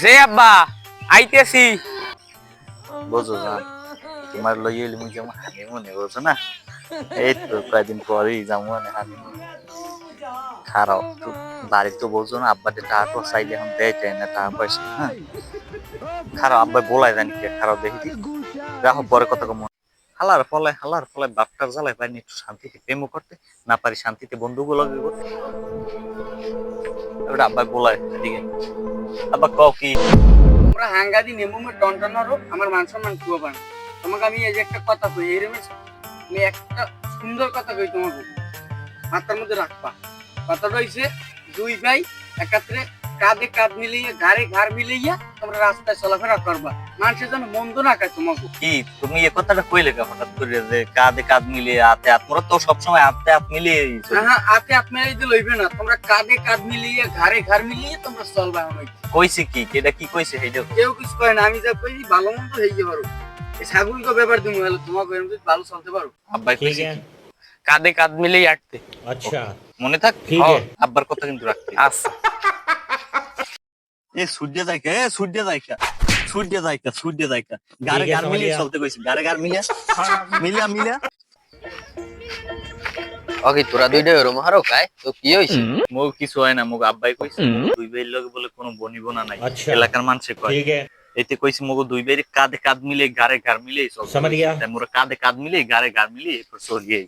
যে আব্বা আইতেছি। বোঝো না তোমার লই এলি মুই যেমন হানিমুনে বোঝো না? এই তো কয়েকদিন পরেই যাব মানে হানিমুন। খারাপ তো বাড়ি তো বোঝো না আব্বাতে টাকা তো চাইলে এখন দেয় চাই না টাকা পয়সা হ্যাঁ? খারাপ আব্বাই বলাই জানি কে খারাপ দেখি দেখো পরে কথা কম। হালার ফলে হালার ফলে বাপটার জ্বালায় পারিনি একটু শান্তিতে প্রেমও করতে না পারি শান্তিতে বন্ধুগুলো করতে। এবার আব্বা বলায় এদিকে। আব্বা কও কি? তোমরা হাঙ্গাদি নেমুমে টনটনারো আমার মান সম্মান কুয়া পান তোমাকে আমি এই যে একটা কথা কই, এই আমি একটা সুন্দর কথা কই তোমাকে। মাথার মধ্যে রাখবা। কথাটা হইছে, দুই ভাই একাত্রে কাঁধে কাঁধ মিলিয়ে ঘাড়ে ঘাড় মিলিয়ে তোমরা রাস্তায় চলাফেরা করবা। মানুষের যেন মন্দ না খায় তোমাকে। কি তুমি এ কথাটা কইলে কে হঠাৎ করে যে কাঁধে কাঁধ মিলিয়ে আতে আত মোরা তো সবসময় আতে আত মিলিয়ে হ্যাঁ আতে আত মিলিয়ে দিলে হইবে না। তোমরা কাঁধে কাঁধ মিলিয়ে ঘাড়ে ঘাড় মিলিয়ে তোমরা চলবা আমি কইছি কি? এটা কি কইছে হেইটা কেউ কিছু কয় না আমি যা কই ভালো মন্দ হইয়ে পারো। ছাগলকে ব্যাপার তুমি হলো তোমাকে আমি ভালো চলতে পারো। আব্বা কইছে কাঁধে কাঁধ মিলিয়ে হাঁটতে। আচ্ছা। মনে থাক? আব্বার কথা কিন্তু রাখতে। আচ্ছা। এ সূর্য যাইকা এ সূর্য যাইকা সূর্য যাইকা সূর্য যাইকা। গারে গার মিলিয়ে চলতে কইছি গারে গার মিলিয়া। মিলিয়া ওকে তোরা দুইটা ওরম হারো কায় তো কি হইছে? মো কিছু হয় না মোক আব্বাই কইছে দুই ভাইয়ের লগে বলে কোনো বনিব নাই। এলাকার মানুষে কয়। ঠিক আছে। এতে দুই বের কাঁধে কাঁধ মিলে গারে গার মিলে সব মোরা কাঁধে কাঁধ মিলে গারে গার মিলে এরপর সরিয়ে